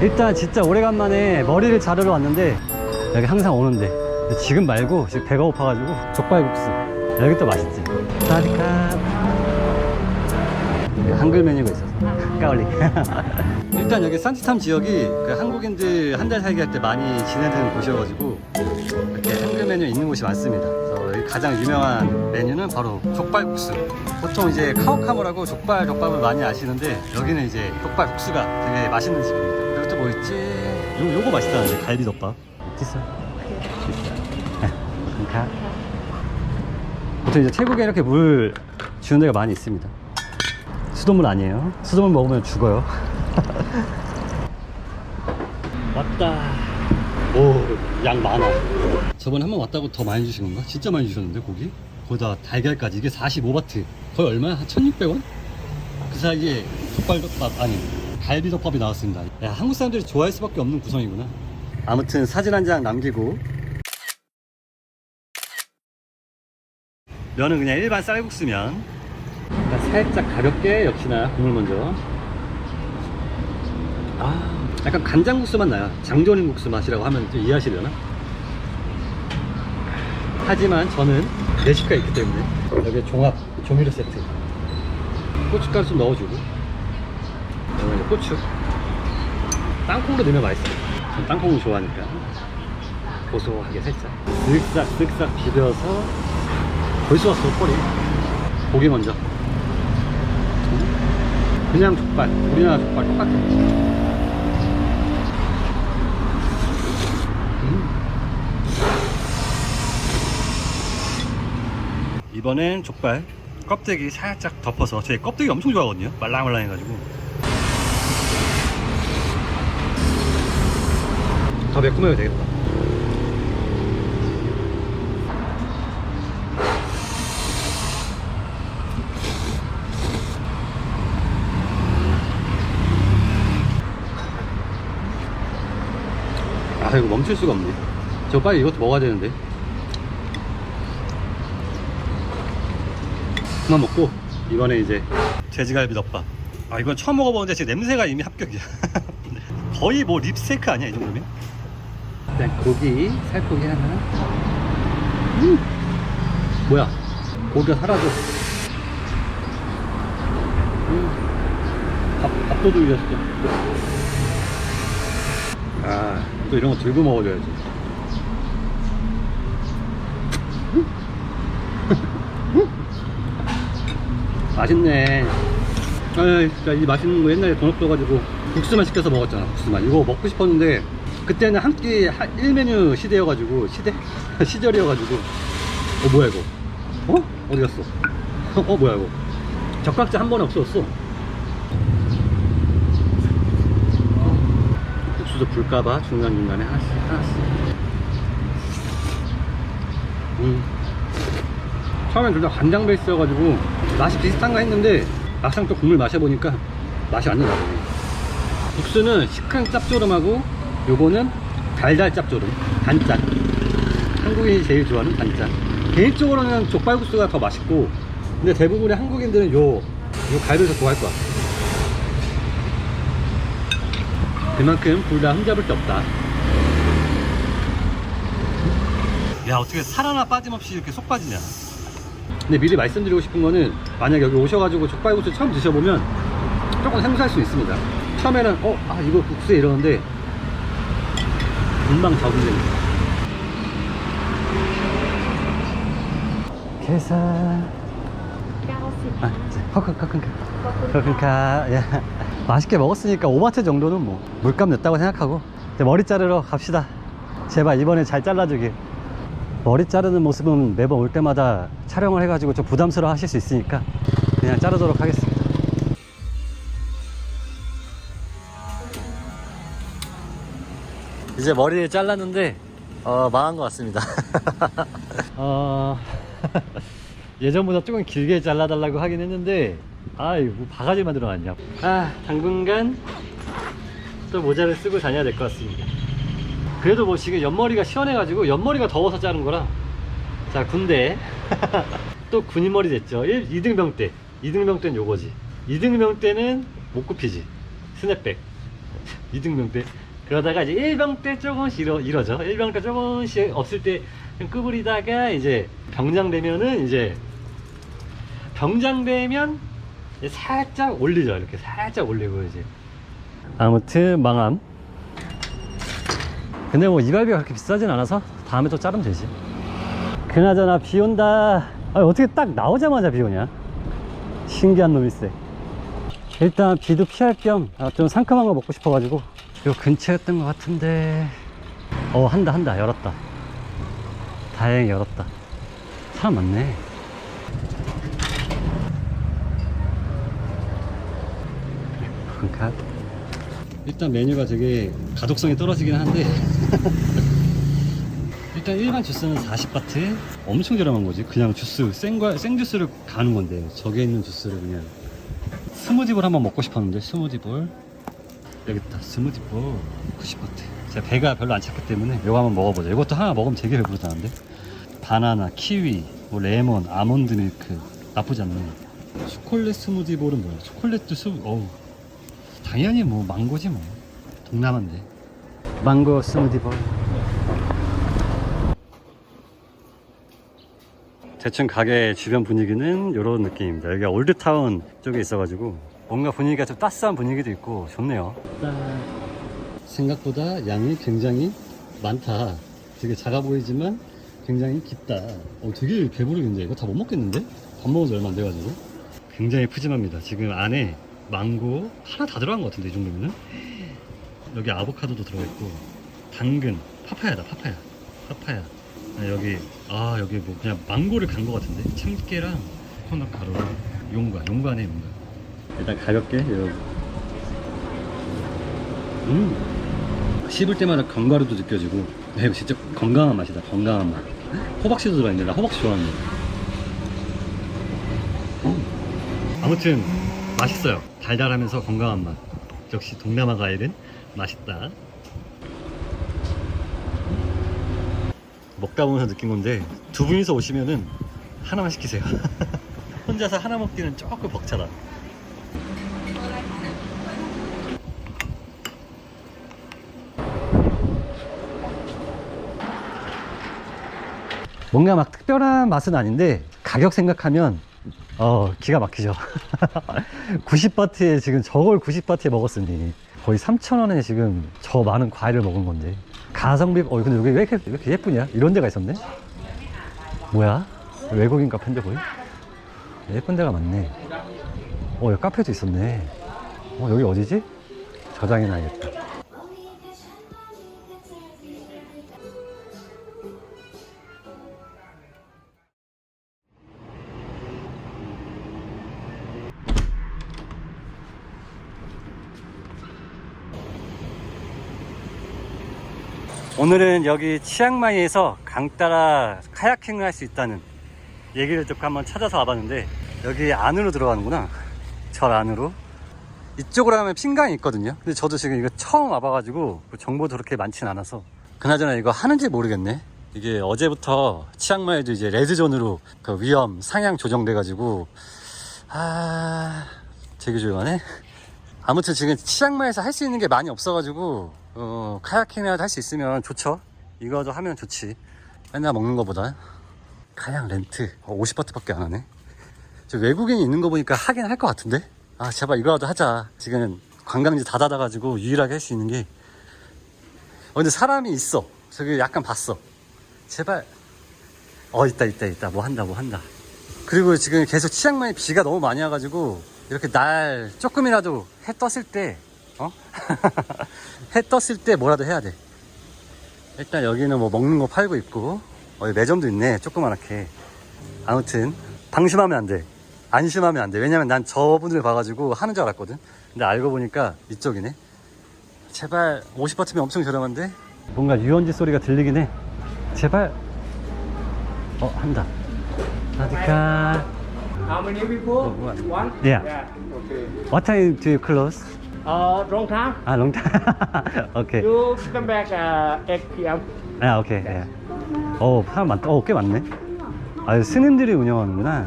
일단 진짜 오래간만에 머리를 자르러 왔는데 여기 항상 오는데 지금 말고 지금 배가 고파가지고 족발국수. 여기 또 맛있지. 사디카. 한글 메뉴가 있어서 까올리. 일단 여기 산티탐 지역이 그 한국인들 한 달 살기 할 때 많이 지내는 곳이어가지고 이렇게 한글 메뉴 있는 곳이 많습니다. 그래서 여기 가장 유명한 메뉴는 바로 족발국수. 보통 이제 카오카모라고 족발 족밥을 많이 아시는데 여기는 이제 족발국수가 되게 맛있는 집입니다. 여기 또뭐 있지? 요, 요거 맛있다는데 갈비덮밥. 있어? 감사합니다. 보통 이제 태국에 이렇게 물 주는 데가 많이 있습니다 수돗물 아니에요? 수돗물 먹으면 죽어요. 왔다. 오양 많아. 저번에 한 번 왔다고 더 많이 주신 건가? 진짜 많이 주셨는데 고기? 거기다 달걀까지. 이게 45바트. 거의 얼마야? 한 1600원? 그 사이에 족발덮밥 아니 갈비덮밥이 나왔습니다. 야 한국 사람들이 좋아할 수밖에 없는 구성이구나. 아무튼 사진 한 장 남기고. 면은 그냥 일반 쌀국수면 살짝 가볍게 역시나 국물 먼저. 아 약간 간장국수 맛 나요. 장조림 국수 맛이라고 하면 좀 이해하시려나? 하지만 저는 레시피가 있기 때문에 여기 종합 조미료 세트. 고춧가루 좀 넣어주고. 이제 고추. 땅콩도 넣으면 맛있어요. 전 땅콩을 좋아하니까. 고소하게 살짝. 쓱싹 쓱싹 비벼서 벌써 왔어 꼬리. 고기 먼저 그냥 족발. 우리나라 족발 똑같아. 음. 이번엔 족발 껍데기 살짝 덮어서 제 껍데기 엄청 좋아하거든요. 말랑말랑 해가지고. 더 매콤해도 되겠다 아 이거 멈출 수가 없네. 저 빨리 이것도 먹어야 되는데. 그만 먹고 이번에 이제. 돼지갈비 덮밥. 아 이건 처음 먹어보는데 지금 냄새가 이미 합격이야. 거의 뭐 립스테이크 아니야 이 정도면? 일단 고기 살코기 하나. 음! 뭐야? 고기가 사라져. 음. 밥, 밥도둑이었어. 아, 또 이런 거 들고 먹어줘야지. 맛있네. 아, 진짜 이 맛있는 거 옛날에 돈 없어가지고 국수만 시켜서 먹었잖아, 국수만. 이거 먹고 싶었는데, 그때는 한 끼 1메뉴 시대여가지고, 시대? 시절이어가지고. 어, 뭐야, 이거? 어? 어디 갔어? 어, 뭐야, 이거? 젓각지 한 번에 없어졌어. 국수도 불까봐 중간중간에 하나씩 하나씩 음. 처음엔 둘 다 간장 베이스여가지고 맛이 비슷한가 했는데 막상 또 국물 마셔보니까 맛이 완전 다르네 국수는 시큰 짭조름하고 요거는 달달 짭조름 단짠. 한국인이 제일 좋아하는 단짠. 개인적으로는 족발국수가 더 맛있고 근데 대부분의 한국인들은 요, 요 갈비를 더 좋아할 것 같아 그만큼 둘 다 흠잡을 데 없다. 야 어떻게 살 하나 빠짐없이 이렇게 속 빠지냐? 근데 미리 말씀드리고 싶은 거는 만약 여기 오셔가지고 족발국수 처음 드셔보면 조금 생소할 수 있습니다. 처음에는 어 아 이거 국수에 이러는데 금방 적응됩니다. 계산. 90 아, 커큰커큰커 커큰카 야 맛있게 먹었으니까 5바트 정도는 뭐 물값 냈다고 생각하고 머리 자르러 갑시다. 제발 이번에 잘 잘라주길. 머리 자르는 모습은 매번 올 때마다 촬영을 해가지고 좀 부담스러워 하실 수 있으니까 그냥 자르도록 하겠습니다. 이제 머리를 잘랐는데 어, 망한 것 같습니다. 어... 예전보다 조금 길게 잘라달라고 하긴 했는데 아 이거 뭐 바가지 만들어 놨냐 아 당분간 또 모자를 쓰고 다녀야 될 것 같습니다. 그래도 뭐 지금 옆머리가 시원해 가지고 옆머리가 더워서 자른 거라. 자, 군대. 또 군인머리 됐죠. 1, 2등병 때. 2등병 때는 요거지. 2등병 때는 못 굽히지. 스냅백. 2등병 때. 그러다가 이제 1병 때 조금씩 이러, 이러죠. 1병 때 조금씩 없을 때좀 구부리다가 이제 병장 되면은 이제 병장 되면 살짝 올리죠. 이렇게 살짝 올리고 이제. 아무튼 망함. 근데 뭐 이발비가 그렇게 비싸진 않아서 다음에 또 자르면 되지. 그나저나 비 온다. 아, 어떻게 딱 나오자마자 비 오냐? 신기한 놈일세. 일단 비도 피할 겸좀 상큼한 거 먹고 싶어 가지고 요 근처였던 것 같은데 어 한다 한다 열었다 다행히 열었다 사람 많네 그러니까 일단 메뉴가 되게 가독성이 떨어지긴 한데. 일단 일반 주스는 40바트? 엄청 저렴한 거지. 그냥 주스 생과 생주스를 가는 건데 저게 있는 주스를 그냥. 스무디볼 한번 먹고 싶었는데 스무디볼. 여기 있다 스무디볼 90바트. 제가 배가 별로 안 찼기 때문에 이거 한번 먹어보자. 이것도 하나 먹으면 되게 배부르다는데. 바나나, 키위, 뭐 레몬, 아몬드 밀크. 나쁘지 않네. 초콜릿 스무디볼은 뭐야? 초콜릿도 스 어우 당연히 뭐 망고지 뭐 동남아인데 망고 스무디 볼 대충 가게 주변 분위기는 이런 느낌입니다. 여기가 올드타운 쪽에 있어가지고 뭔가 분위기가 좀 따스한 분위기도 있고 좋네요. 생각보다 양이 굉장히 많다. 되게 작아 보이지만 굉장히 깊다. 어, 되게 배부르겠는데 이거 다 못 먹겠는데? 밥 먹은 지 얼마 안 돼가지고 굉장히 푸짐합니다. 지금 안에 망고 하나 다 들어간 것 같은데 이 정도면은? 여기 아보카도도 들어있고 당근, 파파야다 파파야, 파파야. 아, 여기 아 여기 뭐 그냥 망고를 간 것 같은데? 참깨랑 코코넛 가루랑 용과 용과네 용과. 일단 가볍게 여러분 음! 씹을 때마다 견과류도 느껴지고 야, 이거 진짜 건강한 맛이다 건강한 맛. 호박씨도 들어있는데 나 호박씨 좋아하는데. 음. 아무튼 맛있어요 달달하면서 건강한 맛 역시 동남아 과일은 맛있다 먹다 보면서 느낀 건데 두 분이서 오시면은 하나만 시키세요. 혼자서 하나 먹기는 조금 벅차다. 뭔가 막 특별한 맛은 아닌데 가격 생각하면 어 기가 막히죠. 90바트에 지금 저걸 90바트에 먹었으니 거의 3,000원에 지금 저 많은 과일을 먹은 건데. 가성비 어 근데 여기 왜 이렇게, 왜 이렇게 예쁘냐? 이런 데가 있었네? 뭐야? 외국인 카페인데 거의? 예쁜 데가 많네. 어 여기 카페도 있었네. 어 여기 어디지? 저장해 놔야겠다 오늘은 여기 치앙마이에서 강 따라 카야킹을 할 수 있다는 얘기를 듣고 한번 찾아서 와봤는데 여기 안으로 들어가는구나. 절 안으로. 이쪽으로 가면 핑강이 있거든요. 근데 저도 지금 이거 처음 와봐가지고 그 정보도 그렇게 많진 않아서 그나저나 이거 하는지 모르겠네. 이게 어제부터 치앙마이도 이제 레드존으로 그 위험 상향 조정돼 가지고 아 되게 조용하네. 아무튼 지금 치앙마이에서 할 수 있는 게 많이 없어 가지고 어, 카야킹이라도 할 수 있으면 좋죠. 이거도 하면 좋지. 맨날 먹는 거보다. 카약 렌트. 어, 50바트밖에 안 하네. 저 외국인이 있는 거 보니까 하긴 할 것 같은데? 아 제발 이거라도 하자. 지금 관광지 다 닫아가지고 유일하게 할 수 있는 게. 어, 근데 사람이 있어. 저기 약간 봤어. 제발. 어 있다 있다 있다. 뭐 한다 뭐 한다. 그리고 지금 계속 치앙마이 비가 너무 많이 와가지고 이렇게 날 조금이라도 해 떴을 때 어? 해 떴을 때 뭐라도 해야 돼 일단 여기는 뭐 먹는 거 팔고 있고 어, 매점도 있네 조그만하게 아무튼 방심하면 안 돼 안심하면 안 돼 왜냐면 난 저분을 봐가지고 하는 줄 알았거든 근데 알고 보니까 이쪽이네 제발 50바트면 엄청 저렴한데 뭔가 유원지 소리가 들리긴 해 제발 어 한다 사디카 How many people? One. One? Yeah. Yeah. Okay. What time do you close? Uh, wrong time. 아 롱타 오케이 You come back uh, 8 p.m. 아 오케이 예. 어 사람 많다 어 꽤 많네 아 스님들이 운영하는구나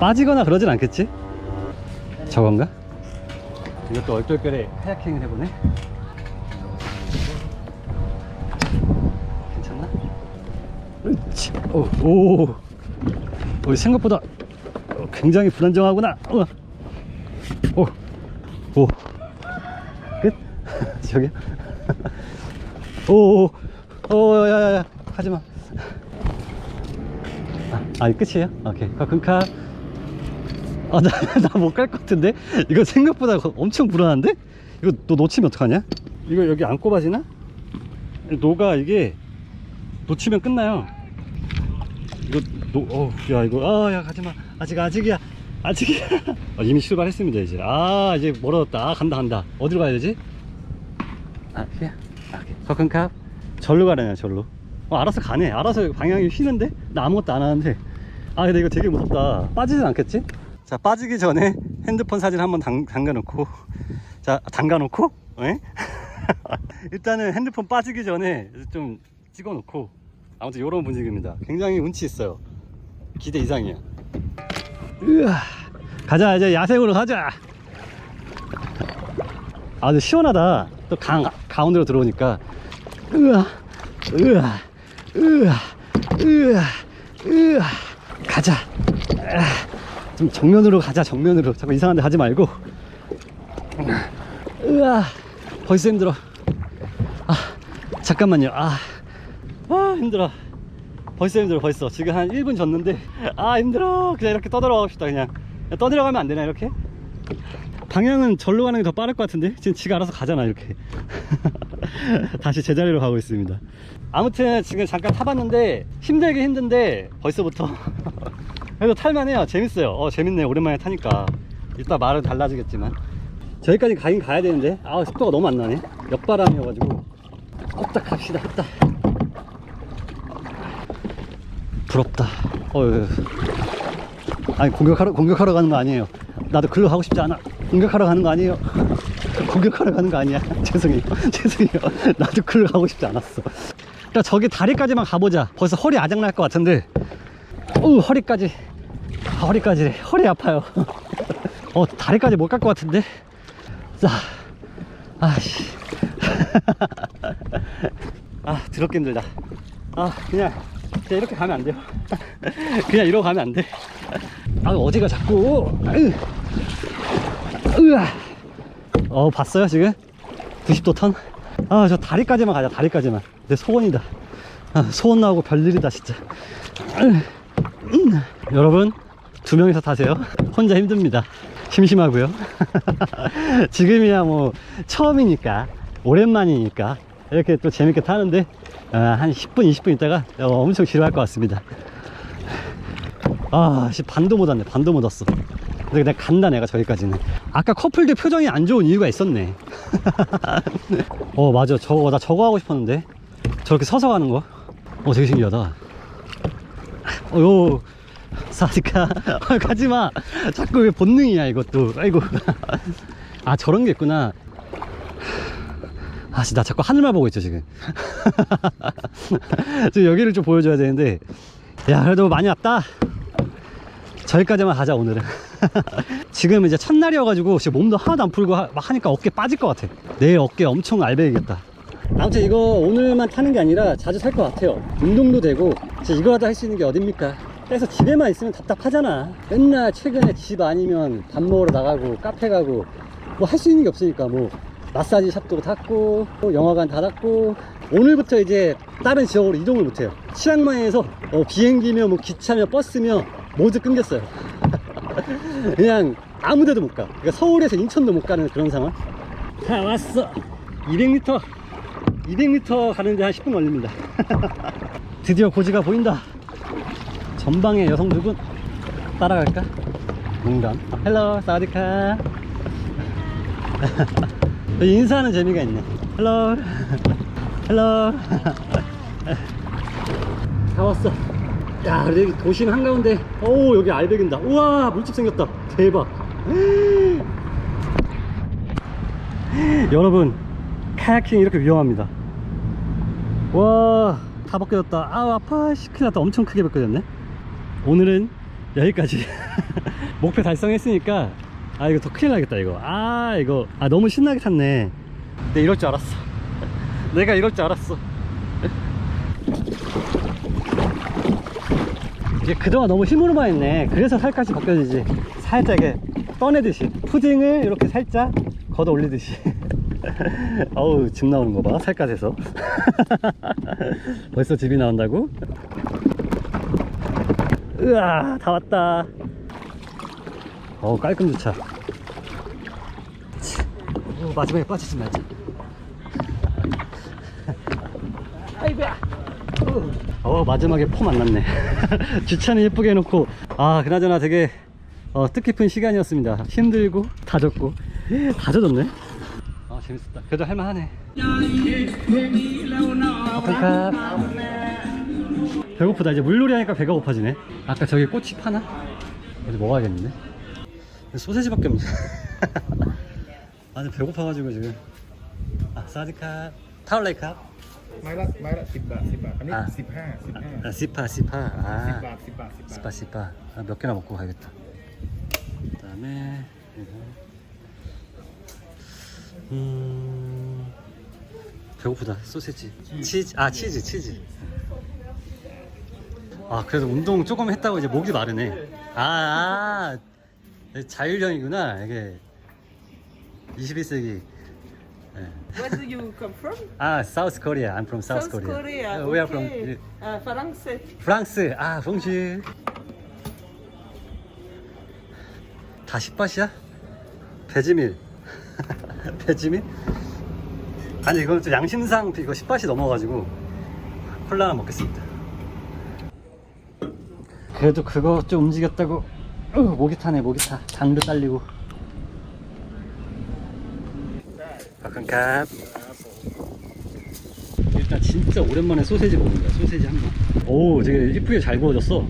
빠지거나 그러진 않겠지? 저건가? 이것도 얼떨결에 카야킹을 해보네 괜찮나? 으치. 오, 오. 오, 생각보다 굉장히 불안정하구나 어. 오. 오. 끝? 저기요? 오, 오, 오, 야, 야, 야, 하지 마. 아, 아, 이 끝이에요? 오케이. 가끔카. 아, 나, 나 못 갈 것 같은데? 이거 생각보다 엄청 불안한데? 이거 너 놓치면 어떡하냐? 이거 여기 안 꼽아지나? 노가 이게 놓치면 끝나요. 이거 노, 어, 야, 이거, 아, 야, 가지 마. 아직, 아직이야. 아직이야. 아, 이미 출발했습니다, 이제. 아, 이제 멀어졌다. 아, 간다, 간다. 어디로 가야 되지? 아, here. 아, 오케이. 서큰캅. 절로 가려냐, 절로. 어, 알아서 가네. 알아서 방향이 휘는데? 나 아무것도 안 하는데. 아, 근데 이거 되게 무섭다. 빠지진 않겠지? 자, 빠지기 전에 핸드폰 사진 한번 담, 담가놓고. 자, 담가놓고? 에? 일단은 핸드폰 빠지기 전에 좀 찍어놓고. 아무튼 이런 분위기입니다. 굉장히 운치 있어요. 기대 이상이야. 으아. 가자, 이제 야생으로 가자. 아, 근데 시원하다. 또 강, 가운데로 들어오니까. 으아, 으아, 으아, 으아, 으아. 가자. 아, 좀 정면으로 가자, 정면으로. 자꾸 이상한 데 가지 말고. 으아, 벌써 힘들어. 아, 잠깐만요. 아, 아, 힘들어. 벌써 힘들어, 벌써. 지금 한 1분 졌는데. 아, 힘들어. 그냥 이렇게 떠들어 가고 싶다, 그냥. 그냥 떠들어가면 안 되나, 이렇게? 방향은 절로 가는 게 더 빠를 것 같은데? 지금 지가 알아서 가잖아 이렇게. 다시 제자리로 가고 있습니다. 아무튼 지금 잠깐 타봤는데 힘들게 힘든데 벌써부터. 그래도 탈만해요. 재밌어요. 어 재밌네 오랜만에 타니까. 이따 말은 달라지겠지만. 저기까지 가긴 가야 되는데 아 속도가 너무 안 나네. 옆바람이어가지고. 후딱 갑시다 후딱 부럽다 어휴 아니 공격하러 공격하러 가는 거 아니에요. 나도 글로 가고 싶지 않아. 공격하러 가는 거 아니에요. 공격하러 가는 거 아니야. 죄송해요. 죄송해요. 나도 글로 가고 싶지 않았어. 일단 저기 다리까지만 가보자. 벌써 허리 아작 날 것 같은데. 어 허리까지. 아, 허리까지 허리 아파요. 어 다리까지 못 갈 것 같은데. 자, 아씨. 아 더럽게 힘들다. 아 그냥 그냥 이렇게 가면 안 돼요. 그냥 이러고 가면 안 돼. 아 어디가 자꾸. 으, 으아. 어 봤어요 지금? 90도 턴? 아 저 다리까지만 가자 다리까지만. 내 소원이다. 아, 소원 나오고 별일이다 진짜. 으, 음. 여러분 두 명이서 타세요. 혼자 힘듭니다. 심심하고요. 지금이야 뭐 처음이니까 오랜만이니까 이렇게 또 재밌게 타는데 아, 한 10분 20분 있다가 어, 엄청 지루할 것 같습니다 아, 씨, 반도 못 왔네. 반도 못 왔어. 근데 내가 간다, 내가 저기까지는. 아까 커플들 표정이 안 좋은 이유가 있었네. 어, 맞아. 저거, 나 저거 하고 싶었는데. 저렇게 서서 가는 거. 어, 되게 신기하다. 어, 요. 사디카. 가지 마. 자꾸 왜 본능이야, 이것도. 아이고. 아, 저런 게 있구나. 아, 씨, 나 자꾸 하늘만 보고 있죠, 지금. 지금 여기를 좀 보여줘야 되는데. 야, 그래도 많이 왔다. 저기까지만 가자 오늘은. 지금 이제 첫날이어가지고 지금 몸도 하나도 안 풀고 하니까 어깨 빠질 것 같아. 내 어깨 엄청 알배기겠다. 아무튼 이거 오늘만 타는 게 아니라 자주 살 것 같아요. 운동도 되고. 이거라도 할 수 있는 게 어딥니까? 그래서 집에만 있으면 답답하잖아. 맨날 최근에 집 아니면 밥 먹으러 나가고 카페 가고 뭐 할 수 있는 게 없으니까 뭐 마사지 샵도 닫고 또 영화관 닫았고 오늘부터 이제 다른 지역으로 이동을 못해요. 치앙마이에서 어, 비행기며 뭐 기차며 버스며 모두 끊겼어요. 그냥 아무 데도 못가. 그러니까 서울에서 인천도 못 가는 그런 상황. 다 왔어. 200m 200m 가는데 한 10분 걸립니다. 드디어 고지가 보인다. 전방에 여성 두분 따라갈까? 농담 헬로 사와디카 인사하는 재미가 있네 헬로 헬로 다 왔어 야, 여기 도심 한가운데, 오, 여기 알배긴다. 우와, 물집 생겼다. 대박. 여러분, 카야킹 이렇게 위험합니다. 와, 다 벗겨졌다. 아우, 아파. 씨, 큰일 났다. 엄청 크게 벗겨졌네. 오늘은 여기까지. 목표 달성했으니까, 아, 이거 더 큰일 나겠다, 이거. 아, 이거. 아, 너무 신나게 탔네. 내가 이럴 줄 알았어. 내가 이럴 줄 알았어. 이게 그동안 너무 힘으로만 했네. 그래서 살까지 벗겨지지. 살짝 이렇게 떠내듯이. 푸딩을 이렇게 살짝 걷어 올리듯이. 어우, 집 나오는 거 봐. 살갗에서. 벌써 집이 나온다고? 으아, 다 왔다. 어우, 깔끔. 치. 오, 마지막에 빠지지 말자. 아이고야. 어 마지막에 포 만났네 주차는 예쁘게 해놓고 아 그나저나 되게 어, 뜻깊은 시간이었습니다 힘들고 다 젖고 다 젖었네 아 재밌었다 그래도 할만하네 아픈카 배고프다 이제 물놀이 하니까 배가 고파지네 아까 저기 꼬치 파나? 어디 먹어야겠는데 소세지밖에 없네 아주 배고파가지고 지금 아 사디카 타올레이카 ไม้ละไม้ละสิบบาทสิบบาท อันนี้ อ่ะ สิบห้าสิบห้า 아, 시파 시파 สิบ 아 บาทสิบบาทสิบบาท 시파 시파 아, 몇 개나 먹고 가야겠다 그 다음에 이거 음 배고프다 소세지 치즈 아 치즈 치즈 아 그래도 운동 조금 했다고 이제 목이 마르네 아, 아 자율형이구나 이게 21세기 네. Where do you come from? 아 South Korea I'm from South, South Korea. Uh, we are from okay. Uh, France. 프랑스 아 봉시 다 십밭이야? 배지밀 배지밀? 아니 이건 좀 양심상 이거 십밭이 넘어가지고 콜라 하나 먹겠습니다 그래도 그거 좀 움직였다고 어, 목이 타네 목이 타. 당도 딸리고. 바kan캅 일단 진짜 오랜만에 소세지 먹는다 소세지 한번. 오 되게 이쁘게 잘 구워졌어.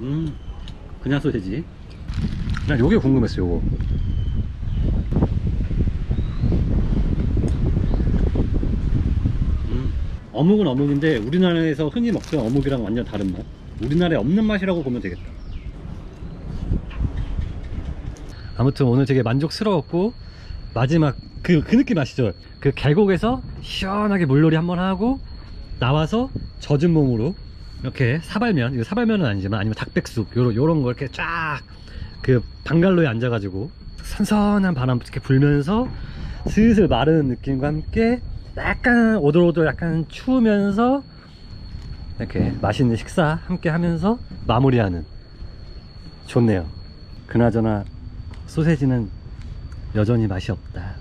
음 그냥 소세지. 난 요게 궁금했어 요거. 음, 어묵은 어묵인데 우리나라에서 흔히 먹던 어묵이랑 완전 다른 맛 우리나라에 없는 맛이라고 보면 되겠다 아무튼 오늘 되게 만족스러웠고 마지막 그, 그 느낌 아시죠? 그 계곡에서 시원하게 물놀이 한번 하고 나와서 젖은 몸으로 이렇게 사발면, 이거 사발면은 아니지만 아니면 닭백숙 요런, 요런 거 이렇게 쫙 그 방갈로에 앉아가지고 선선한 바람 이렇게 불면서 슬슬 마르는 느낌과 함께 약간 오돌오돌 약간 추우면서 이렇게 맛있는 식사 함께 하면서 마무리하는 좋네요. 그나저나 소세지는 여전히 맛이 없다.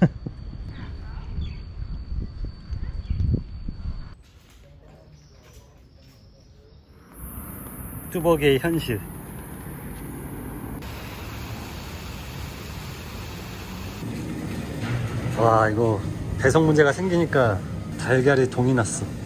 뚜벅의 현실. 와, 이거 배송 문제가 생기니까 달걀이 동이 났어.